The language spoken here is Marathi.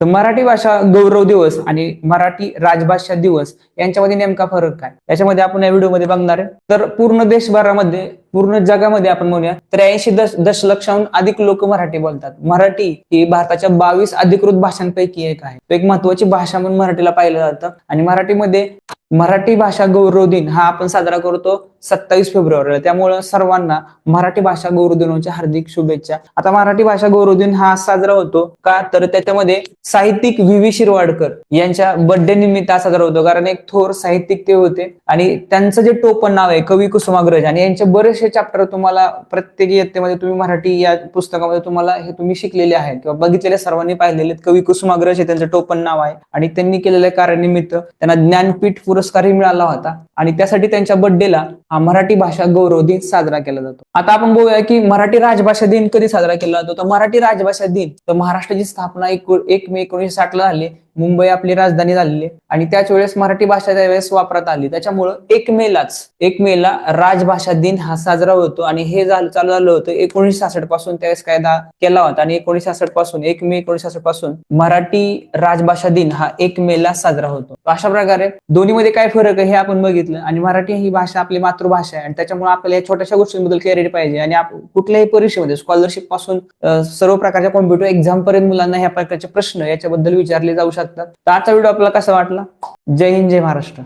तर मराठी भाषा गौरव दिवस आणि मराठी राजभाषा दिवस यांच्यामध्ये नेमका फरक काय? याच्यामध्ये आपण या व्हिडिओमध्ये बघणार आहे. तर पूर्ण देशभरामध्ये पूर्ण जगामध्ये आपण म्हणूया त्र्याऐंशी दश दशलक्षाहून अधिक लोक मराठी बोलतात. मराठी ही भारताच्या बावीस अधिकृत भाषांपैकी एक आहे. एक महत्वाची भाषा म्हणून मराठीला पाहिलं जातं. आणि मराठीमध्ये मराठी भाषा गौरव दिन हा आपण साजरा करतो सत्तावीस फेब्रुवारीला. त्यामुळं सर्वांना मराठी भाषा गौरव दिनाच्या हार्दिक शुभेच्छा. आता मराठी भाषा गौरव दिन हा साजरा होतो का? तर त्याच्यामध्ये साहित्यिक व्ही व्ही शिरवाडकर यांच्या बर्थडे निमित्त हा साजरा होतो. कारण एक थोर साहित्यिक ते होते. आणि त्यांचं जे टोपण नाव आहे कवी कुसुमाग्रज आणि यांचे बरेचसे चॅप्टर तुम्हाला प्रत्येक इयत्तेमध्ये तुम्ही मराठी या पुस्तकामध्ये तुम्हाला हे तुम्ही शिकलेले आहेत किंवा बघितलेले सर्वांनी पाहिलेले आहेत. कवी कुसुमाग्रज हे त्यांचं टोपण नाव आहे. आणि त्यांनी केलेल्या कार्यानिमित्त त्यांना ज्ञानपीठ पुरस्कारही मिळाला होता. आणि त्यासाठी त्यांच्या बर्थडेला हा मराठी भाषा गौरव दिन साजरा केला जातो. आता आपण बघूया की मराठी राजभाषा दिन कधी साजरा केला जातो? तर मराठी राजभाषा दिन तर महाराष्ट्राची स्थापना एक एक मे एकोणीशे साठ ला झाली. मुंबई आपली राजधानी झालेली आहे. आणि त्याच वेळेस मराठी भाषा त्यावेळेस वापरात आली. त्याच्यामुळं एक मेलाच एक मेला राजभाषा दिन हा साजरा होतो. आणि हे झालं चालू झालं होतं एकोणीसशे सासष्टपासून. त्यावेळेस कायदा केला होता. आणि एकोणीसशे सासष्टपासून एक मे एकोणीसशे सासष्टपासून मराठी राजभाषा दिन हा एक मेला साजरा होतो. अशा प्रकारे दोन्हीमध्ये काय फरक आहे हे आपण बघितलं. आणि मराठी ही भाषा आपली मातृभाषा आहे. आणि त्याच्यामुळे आपल्याला या छोट्याशा गोष्टींबद्दल क्लॅरिटी पाहिजे. आणि कुठल्याही परीक्षेमध्ये स्कॉलरशिपपासून सर्व प्रकारच्या कॉम्प्युटर एक्झाम पर्यंत मुलांना ह्या प्रकारचे प्रश्न याच्याबद्दल विचारले जाऊ शकतात. शकतात. तर आजचा व्हिडिओ आपल्याला कसा वाटला? जय हिंद जय महाराष्ट्र.